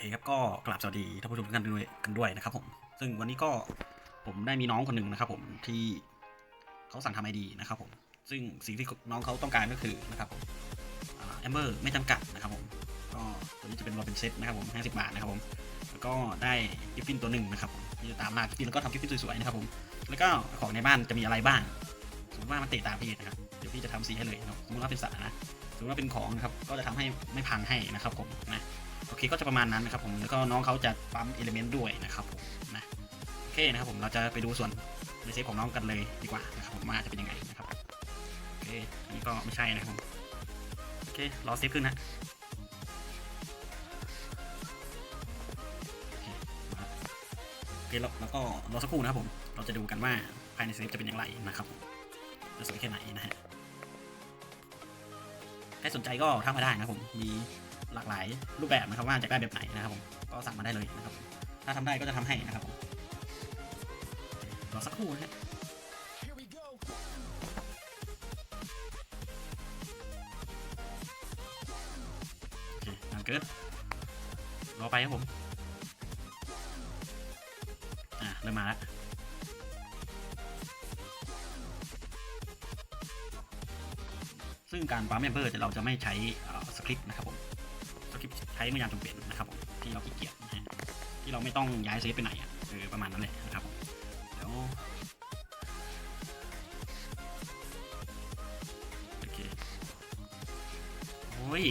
เคครับก็กราบสวัสดีท่านผู้ชมทุกท่านด้วยกันด้วยนะครับผมซึ่งวันนี้ก็ผมได้มีน้องคนหนึ่งนะครับผมที่เขาสั่งทำไอดีนะครับผมซึ่งสิ่งที่น้องเขาต้องการก็คือนะครับผมแอมเบอร์ไม่จำกัดนะครับผมก็ตัวนี้จะเป็นรอเป็นเซตนะครับผม50 บาทนะครับผมแล้วก็ได้กิฟฟินตัวหนึ่งนะครับผมที่จะตามล่ากิฟฟินแล้วก็ทำกิฟฟินสวยๆนะครับผมแล้วก็ของในบ้านจะมีอะไรบ้างสมมติว่ามันเตะตาพี่นะครับเดี๋ยวพี่จะทำสีให้เลยนะสมมติว่าเป็นสระนะสมมติว่าเป็นของนะครับก็จะทำให้ไม่พังให้นะครับผมนะ เคก็จะประมาณนั้นนะครับผมแล้วก็น้องเขาจะปั๊มเอลิเมนต์ด้วยนะครับผมนะโอเคนะครับผมเราจะไปดูส่วนในเซฟของน้องกันเลยดีกว่านะครับผมว่าจะเป็นยังไงนะครับโอเคอันนี้ก็ไม่ใช่นะครับผมโอเครอเซฟขึ้นนะโอเคแล้วแล้วก็รอสักครู่นะครับผมเราจะดูกันว่าภายในเซฟจะเป็นอย่างไรนะครับจะสวยแค่ไหนนะฮะใครสนใจก็ทักมาได้นะครับผมมี หลากหลายรูปแบบนะครับว่าจะได้แบบไหนนะครับผมก็สั่งมาได้เลยนะครับ ถ้าทำได้ก็จะทำให้นะครับผมรอสักครู่นะฮะโอเคนานเกินรอไปครับผม อะ เริ่มมาแล้วซึ่งการปั๊มเมมเบอร์เราจะไม่ใช้สคริปต์นะครับ ช้เมื่อยามจำเป็นนะครับผมที่เราขี้เกียจนะฮะที่เราไม่ต้องย้ายเซฟไปไหนอะเออประมาณนั้นแหละนะครับผมเดี๋ยวโอเคโอ้ย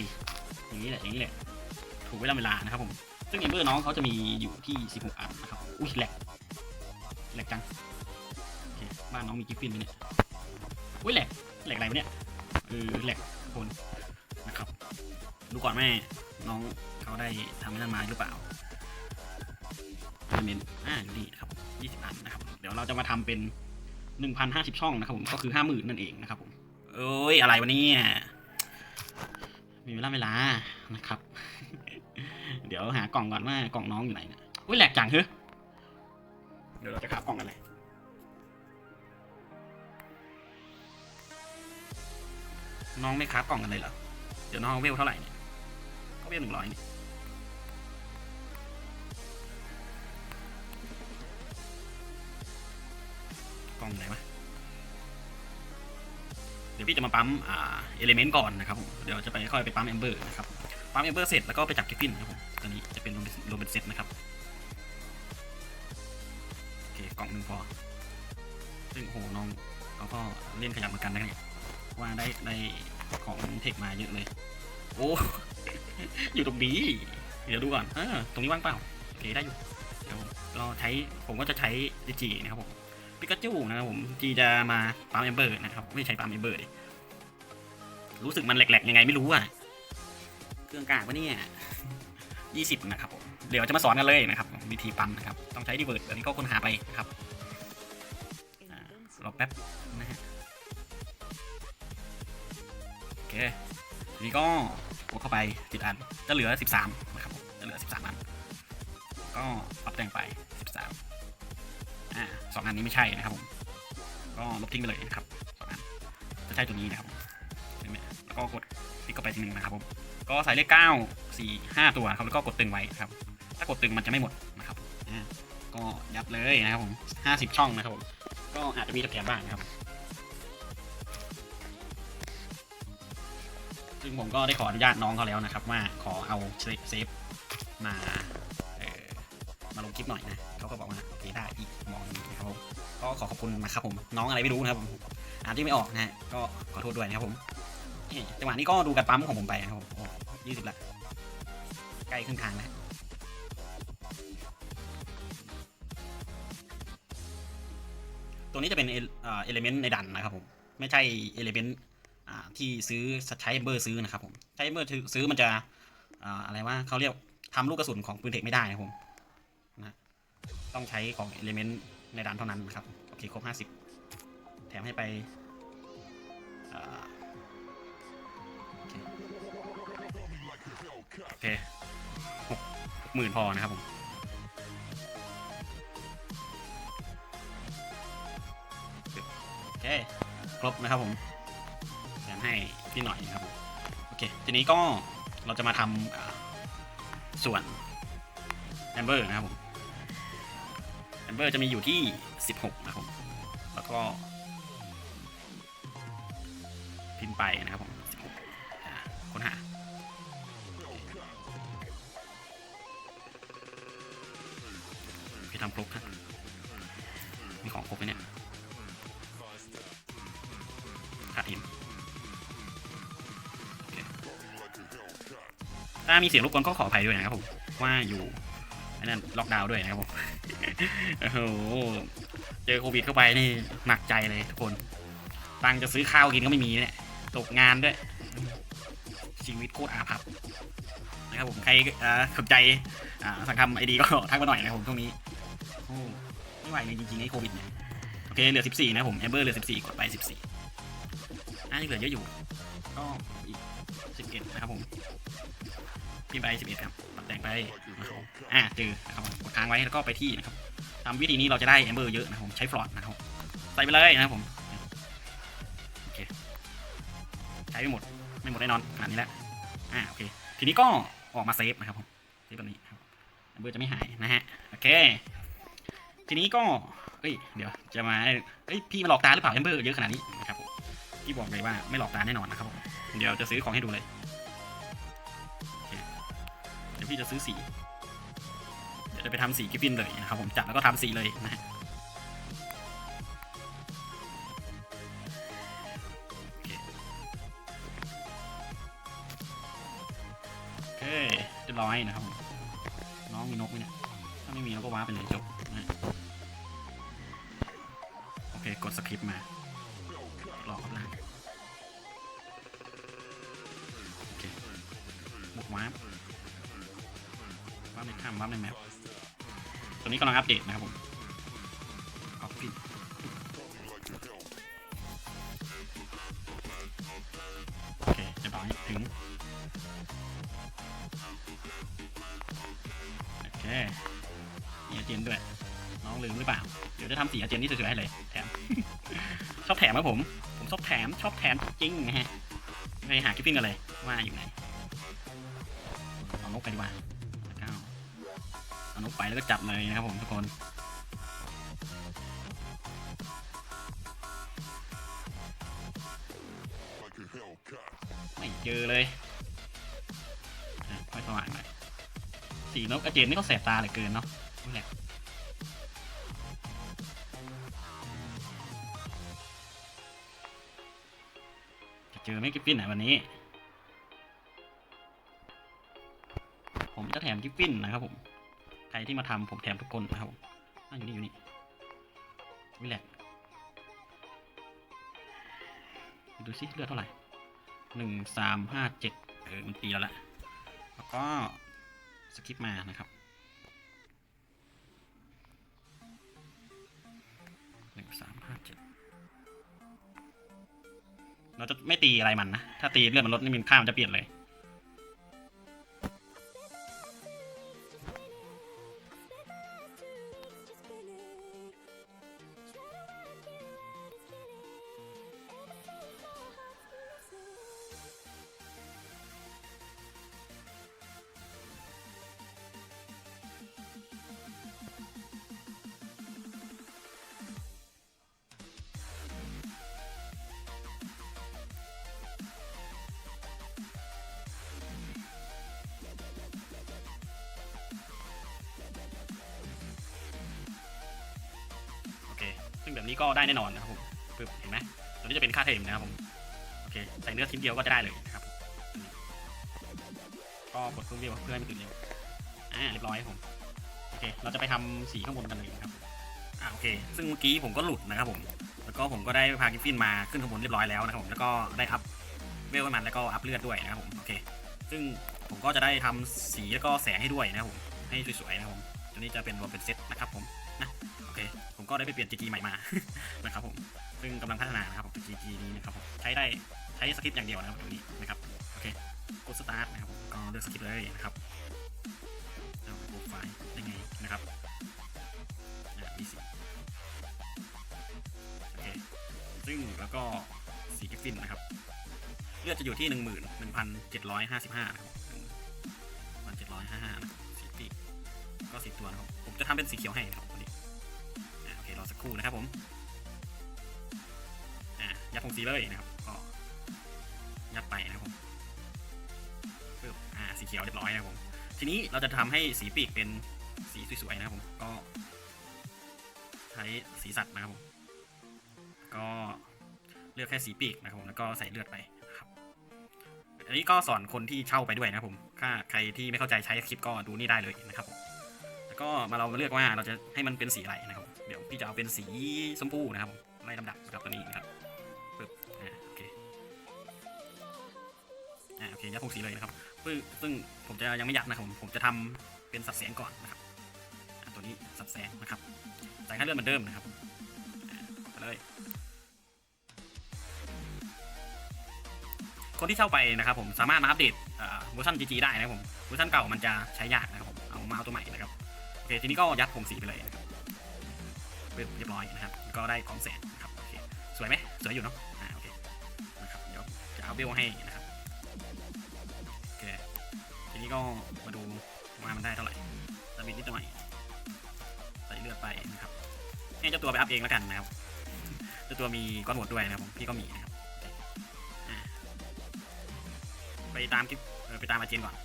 อย่างนี้แหละอย่างนี้แหละถูกเวลาเวลานะครับผมซึ่งเอมเบอร์น้องเขาจะมีอยู่ที่ 16 อันนะครับอุ้ยแหลกแหลกจังโอเคบ้านน้องมีกิฟฟินไหมเนี่ยอุ้ยแหลกแหลกอะไรวะเนี่ยเออแหลกคนนะครับดูก่อนแม่ น้องเขาได้ทำให้นั่นมาหรือเปล่าเมนอ่าดีครับยี่สิบอันนะครับ เดี๋ยวเราจะมาทำเป็นหนึ่งพันห้าสิบช่องนะครับผม ก็คือห้าหมื่นนั่นเองนะครับผมเอ้ย อะไรวะเนี่ย มีเวลาเวลานะครับ เดี๋ยวหากล่องก่อนว่ากล่องน้องอยู่ไหนนี่ยอุ้ยแหลกจังเฮ้ยเดี๋ยวเราจะขับกล่องกันเลยน้องไม่ค้ากล่องกันเลยเหรอ เดี๋ยวน้องเวลเท่าไหร่เนี่ย เวลหนึ่งร้อยกล้องไหนวะเดี๋ยวพี่จะมาปั๊มอ่าเอลิเมนต์ก่อนนะครับผมเดี๋ยวจะไปค่อยไปปั๊มเอมเบอร์นะครับปั๊มเอมเบอร์เสร็จแล้วก็ไปจับกิฟฟินนะครับผมตอนนี้จะเป็นรวมเป็นรวมเป็นเซตนะครับโอเคกล่องหนึ่งพอซึ่งโอ้โหน้องเขาก็เล่นขยับเหมือนกันนะเนี่ยว่าได้ได้ของเทคมาเยอะเลย โอ้ อยู่ตรงนี้ เดี๋ยวดูก่อนเออตรงนี้ว่างเปล่า โอเคได้อยู่เดี๋ยวเราใช้ ผมก็จะใช้ดิจีนะครับผมปิกาจูนะครับผมจีจะมาปั๊มเอมเบอร์นะครับ ไม่ใช้ปั๊มเอมเบอร์ดิรู้สึกมันแหลกๆยังไงไม่รู้อะ เครื่องกางปะเนี่ยยี่สิบนะครับผมเดี๋ยวจะมาสอนกันเลยนะครับวิธีปั๊มนะครับ ต้องใช้ดีเวิร์ดอันนี้ก็ค้นหาไปนะครับอ่ารอแป๊บนะฮะโอเค ทีนี้ก็กดเข้าไปสิบอัน จะเหลือสิบสามนะครับผมจะเหลือสิบสามอัน ก็ปรับแต่งไปสิบสามอ่าสองอันนี้ไม่ใช่นะครับผมก็ลบทิ้งไปเลยนะครับสองอันจะใช่ตัวนี้นะครับผมเห็นไหมแล้วก็กดคลิกเข้าไปทีหนึ่งนะครับผมก็ใส่เลขเก้าสี่ห้าตัวครับแล้วก็กดตึงไว้ครับถ้ากดตึงมันจะไม่หมดนะครับอ่าก็ยัดเลยนะครับผมห้าสิบช่องนะครับผมก็อาจจะมีแถมบ้างนะครับ ซึ่งผมก็ได้ขออนุญาตน้องเขาแล้วนะครับ ว่าขอเอาเซฟมาเออมาลงคลิปหน่อยนะเขาก็บอกว่าโอเคได้พี่มองอย่งนี้นะครับผมก็ขอขอบคุณนะครับผมน้องอะไรไม่รู้นะครับผมอ่านที่ไม่ออกนะฮะก็ขอโทษด้วยนะครับผมจังหวะนี้ก็ดูการปั๊มของผมไปนะครับผมยี่สิบละใกล้ครึ่งทางแล้วตัวนี้จะเป็นเอลิเมนต์ในดันนะครับผม ไม่ใช่เอลิเมนต์ ที่ซื้อใช้เบอร์ซื้อนะครับผมใช้เบอร์ซื้อมันจะอ่าอะไรว่าเขาเรียกทำลูกกระสุนของปืนเทคไม่ได้นะผมนะต้องใช้ของเอลิเมนต์ในด่านเท่านั้นนะครับโอเคครบ50แถมให้ไปโอเคหกหมื่นพอนะครับผมโอเค ครบนะครับผม ให้พี่หน่อยนะครับผมโอเคทีนี้ก็เราจะมาทำส่วนมเบอร์นะครับผมแอมเบอร์จะมีอยู่ที่ 16 นะครับผมแล้วก็ พิมพ์ไปนะครับผม16ค้นหาพี่ทำครบครับ ถ้ามีเสียงรบกวนก็ขออภัยด้วยนะครับผมว่าอยู่ไอ้นั่นล็อกดาวน์ด้วยนะครับผมโอ้โหเจอโควิดเข้าไปนี่หนักใจเลยทุกคนตังจะซื้อข้าวกินก็ไม่มีเนี่ยตกงานด้วย ชีวิตโคตรอาภัพนะครับผมใครอ่าสนใจอ่าสั่งทำไอดีก็ทักมาหน่อยนะครับผมช่วงนี้ไม่ไหวเลยจริงๆไอ้โควิดเนี่ยโอเคเหลือ 14 นะผมแอมเบอร์เหลือ 14 กดไป 14น่าจะเหลือเยอะอยู่ ก็อีก11นะครับผมพิมพ์ไป11ครับปัดแต่งไปนะครับอ่าเจอนะครับผมกดค้างไว้แล้วก็ไปที่นะครับตามวิธีนี้เราจะได้แอมเบอร์เยอะนะครับผมใช้ฟลอตนะครับใส่ไปเลยนะครับผมโอเคใช้ไม่หมดไม่หมดแน่นอนขนาดนี้แล้วอ่าโอเคทีนี้ก็ออกมาเซฟนะครับผมเซฟแบบนี้ครับแอมเบอร์จะไม่หายนะฮะโอเค ทีนี้ก็เอ้ยเดี๋ยวจะมาเอ้ยพี่มาหลอกตาหรือเปล่าแอมเบอร์เยอะขนาดนี้นะครับผม พี่บอกเลยว่าไม่หลอกตาแน่นอนนะครับผมเดี๋ยวจะซื้อของให้ดูเลยเดี๋ยวพี่จะซื้อสีเดี๋ยวจะไปทำสีกิฟฟินเลยนะครับผมจัดแล้วก็ทำสีเลยนะฮะโอเคโอเคเรียบร้อยนะครับผมน้องมีนกไหมเนี่ย ถ้าไม่มีเราก็ว้าไปเลยจบนะฮะโอเค กดสคริปต์มา ว้าร์ปว้าร์ปในถ้ำว้าร์ปในแมปตัวนี้กำลังอัปเดตนะครับผมออฟฟิศโอเคเรียบร้อยถึงโอเคมีอาเจนด้วย น้องลืมหรือเปล่า เดี๋ยวจะทำสีอาเจนที่สวยๆให้เลยแถมชอบแถมครับผม ผมชอบแถมชอบแถมจริงๆนะฮะไปหากิฟฟินกันเลยว่าอยู่ไหน เอานกไปดีกว่าแล้วก็เอานกไปแล้วก็จับเลยนะครับผมทุกคนไม่เจอเลยอะค่อยสว่างหน่อยสีนกอาเจนนี่ก็แสบตาเหลือเกินเนาะนี่แหละจะเจอไหม่กิฟฟินไหนวันนี้ จะแถมกิฟฟินนะครับผมใครที่มาทำผมแถมทุกคนนะครับผมอะอยู่นี่อยู่นี่วิแลกดูสิเลือดเท่าไหร่หนึ่งสามห้าเจ็ดเออมันตีแล้วแหละแล้วก็สกิปมานะครับหนึ่งสามห้าเจ็ดเราจะไม่ตีอะไรมันนะ ถ้าตีเลือดมันลดนี่มันค่ามันจะเปลี่ยนเลย นี้ก็ได้แน่นอนนะครับผมปึ๊บเห็นไหมตัวนี้จะเป็นค่าเทมนะครับผมโอเคใส่เนื้อชิ้นเดียวก็จะได้เลยนะครับก็กดเพิ่มเร็วเพื่อให้มันตื่นเร็วอ่าเรียบร้อยครับผมโอเค เราจะไปทำสีข้างบนกันเลยนะครับอ่าโอเค ซึ่งเมื่อกี้ผมก็หลุดนะครับผมแล้วก็ผมก็ได้พากิฟฟินมาขึ้นข้างบนเรียบร้อยแล้วนะครับผมแล้วก็ได้อัพเวลให้มันแล้วก็อัพเลือดด้วยนะครับผมโอเค ซึ่งผมก็จะได้ทำสีแล้วก็แสงให้ด้วยนะครับผมให้สวยๆนะครับผมตัวนี้จะเป็นรวมเป็นเซตนะครับผมนะโอเค ก็ได้ไปเปลี่ยน GG ใหม่มา นะครับผม ซึ่งกำลังพัฒนานะครับผม GG นี้นะครับผมใช้ได้ใช้สคริปต์อย่างเดียวนะครับตัวนี้นะครับ โอเค กดสตาร์ทนะครับผมก็เลือกสคริปต์เลยนะครับเอาโปรไฟล์ได้ไงนะครับอ่ามีสีโอเค ซึ่งแล้วก็สีกิฟฟินนะครับ เลือดจะอยู่ที่หนึ่งหมื่นหนึ่งพันเจ็ดร้อยห้าสิบห้านะครับพันเจ็ดร้อยห้าห้านะสีปีกก็สีตัวนะครับ ผมจะทำเป็นสีเขียวให้นะครับ รอสักครู่นะครับผมอ่ายัดผงสีเลยนะครับก็ยัดไปนะครับผมปึ๊บอ่าสีเขียวเรียบร้อยนะครับผม ทีนี้เราจะทำให้สีปีกเป็นสีสวยๆนะครับผมก็ใช้สีสัตว์นะครับผมก็เลือกแค่สีปีกนะครับผมแล้วก็ใส่เลือดไปครับ อันนี้ก็สอนคนที่เช่าไปด้วยนะครับผมถ้าใครที่ไม่เข้าใจใช้คลิปก็ดูนี่ได้เลยนะครับผมแล้วก็มาเรามาเลือกว่าเราจะให้มันเป็นสีอะไรนะครับ เดี๋ยวพี่จะเอาเป็นสีชมพูนะครับผมไล่ลำดับนะครับตัวนี้นะครับปึ๊บอ่าโอเคอ่าโอเคยัดพงสีเลยนะครับซึ่งซึ่งผมจะยังไม่ยัดนะครับผมผมจะทำเป็นสับแสงก่อนนะครับตัวนี้สับแสงนะครับใส่ค่าเลือดเหมือนเดิมนะครับไปเลยคนที่เช่าไปนะครับผมสามารถมาอัปเดตเอ่อเวอร์ชัน GG ได้นะครับผมเวอร์ชันเก่ามันจะใช้ยากนะครับผมเอามาเอาตัวใหม่นะครับโอเคทีนี้ก็ยัดผงสีไปเลยนะครับ ปึ๊บเรียบร้อยนะครับ ก็ได้กองแสงนะครับโอเคสวยไหมสวยอยู่เนาะอ่าโอเคนะครับเดี๋ยวจะเอาเบลให้นะครับโอเคทีนี้ก็มาดูว่ามันได้เท่าไหร่จะบิดนิดหน่อยใส่เลือดไปนะครับให้เจ้าตัวไปอัพเองแล้วกันนะครับเจ้าตัวมีก้อนโหวด้วยนะครับผมพี่ก็มีนะครับไปตามคลิปไปตามอาเจนก่อน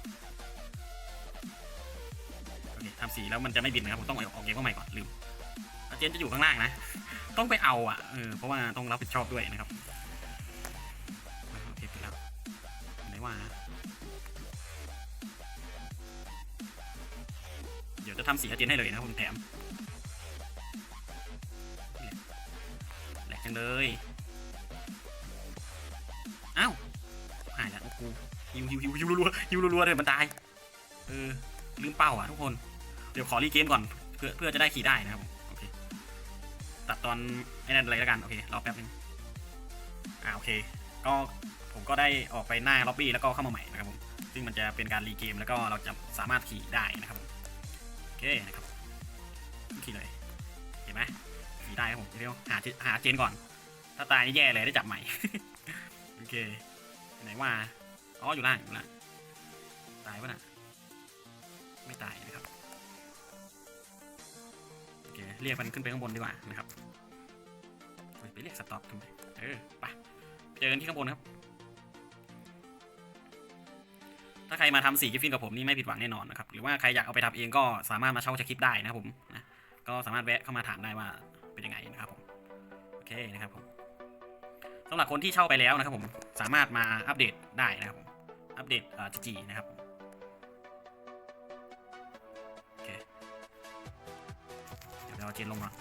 โอเคทำสีแล้วมันจะไม่บินนะครับผมต้องออกเกมเข้าใหม่ก่อนลืม นจะอยู่ข้างล่างนะ ต้องไปเอาอะเออเพราะว่าต้องรับผิดชอบด้วยนะครับโอเคปิดแล้วไหนว่า เดี๋ยวจะทำสีอาเจนให้เลยนะผมแถมแหลกจังเลยอ้าวหายแล้วโอ้กูฮิวฮิวฮิวฮิวรัวฮิวรัวเลยมันตายเออลืมเป้าอะทุกคนเดี๋ยวขอรีเกมก่อนเพื่อเพื่อจะได้ขี่ได้นะครับ ตัดตอนไอ้นั่นอะไรแล้วกัน โอเครอแป๊บนึงอ่าโอเค ก็ผมก็ได้ออกไปหน้าล็อบบี้แล้วก็เข้ามาใหม่นะครับผมซึ่งมันจะเป็นการรีเกมแล้วก็เราจะสามารถขี่ได้นะครับผมโอเคนะครับขี่เลยเห็นไหมขี่ได้ครับผมเดี๋ยวหาหาเจนก่อน ถ้าตายนี่แย่เลยได้จับใหม่โอเคไหนว่าอ๋ออยู่ล่างอยู่ล่างตายปะน่ะไม่ตายนะครับ เคเรียกมันขึ้นไปข้างบนดีกว่านะครับไปเรียกสต็อปทำไมเออไปเจอกันที่ข้างบนครับ ถ้าใครมาทำสีกิฟฟินกับผมนี่ไม่ผิดหวังแน่นอนนะครับ หรือว่าใครอยากเอาไปทำเองก็สามารถมาเช่าสคริปได้นะผมนะก็สามารถแวะเข้ามาถามได้ว่าเป็นยังไงนะครับผมโอเคนะครับผมสำหรับคนที่เช่าไปแล้วนะครับผมสามารถมาอัปเดตได้นะครับผมอัปเดตเอ่อจีนะครับผม เจนลงก่อน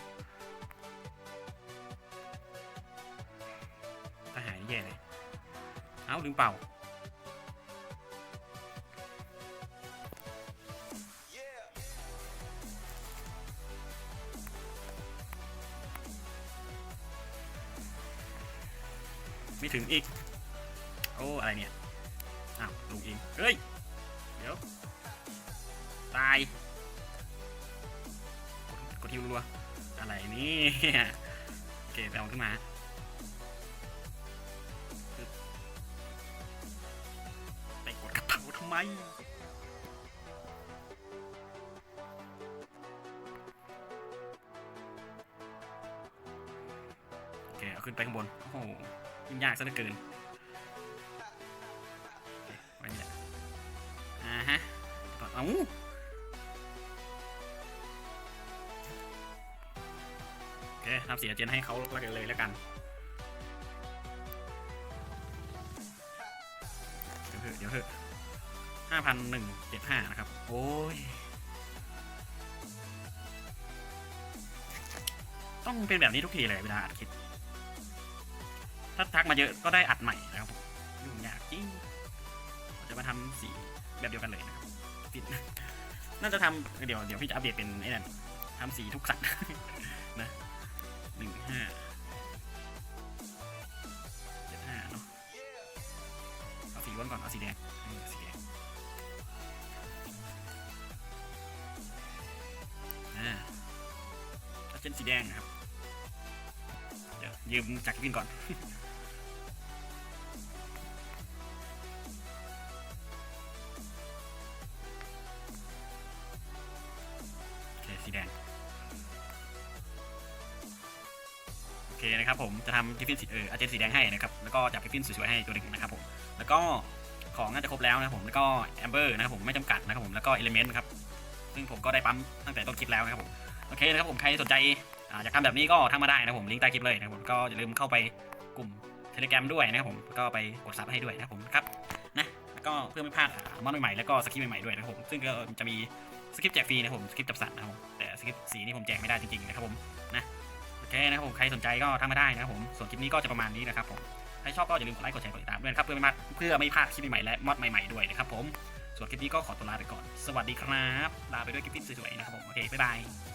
ถ้าหายแย่เลย เอ้าลืมเป่าไม่ถึงอีก โอ้ อะไรเนี่ย อ้าวลงเองเฮ้ย เดี๋ยว ตาย ฮิวรัวอะไรนี่โอเคไปเอาขึ้นมาไปกดกระเป๋าทำไมโอเคเอาขึ้นไปข้างบนโอ้โหยิ่งยากซะเหลือเกินไว้นี่แหละอ่าฮะก่อนเอา โอเคทำเสียเจนให้เขาแล้วกันเลยแล้วกันเดี๋ยวเถอะเดี๋ยวเถอะห้าพันหนึ่งเจ็ดห้านะครับ โอ้ย ต้องเป็นแบบนี้ทุกทีเลยเวลาอัดคลิป ถ้าทักมาเยอะก็ได้อัดใหม่นะครับผมยุ่งยากจริงเราจะมาทำสีแบบเดียวกันเลยนะครับปิดน่าจะทำเดี๋ยวเดี๋ยวพี่จะอัปเดตเป็นไอ้นั่นทำสีทุกสัตว์นะ ห้าเจ็ดห้าเนาะเอาสีล้วนก่อนเอาสีแดงสีแดงอ่าถ้าเช่นสีแดงนะครับ เดี๋ยวยืมจากพินก่อนำกิฟฟินสีเอออาเจนสีแดงให้นะครับแล้วก็จับกิฟฟินสวยๆให้ตัวหนึ่งนะครับผมแล้วก็ของน่าจะครบแล้วนะครับผมแล้วก็แอมเบอร์นะครับผมไม่จำกัดนะครับผมแล้วก็เอลิเมนต์ครับซึ่งผมก็ได้ปั๊มตั้งแต่ต้นคลิปแล้วนะครับผมโอเคนะครับผมใครสนใจอยากทำแบบนี้ก็ทักมาได้นะผมลิงก์ใต้คลิปเลยนะผมก็อย่าลืมเข้าไปกลุ่มเทเล gram ด้วยนะครับผมก็ไปกดซับให้ด้วยนะครับผมครับนะแล้วก็เพื่อไม่พลาดอ่ามอนใหม่ๆแล้วก็สคริปต์ใหม่ๆด้วยนะครับผมซึ่งก็จะมีสคริปต์แจกฟรีนะครับผมสคริปต์จับสัตว์นะครับผมแต่สคริปต์สีนี่ผมแจกไม่ได้จริงๆนะครับผมนะ เคนะครับผมใครสนใจก็ทักมาได้นะครับผมส่วนคลิปนี้ก็จะประมาณนี้นะครับผมใครชอบก็อย่าลืมกดไลค์กดแชร์กดติดตามด้วยนะครับเพื่อไม่พลาดเพื่อไม่พลาดคลิปใหม่ๆและมอดใหม่ๆด้วยนะครับผมส่วนคลิปนี้ก็ขอตัวลาไปก่อน สวัสดีครับ ลาไปด้วยคลิปสวยๆนะครับผม โอเค บ๊ายบาย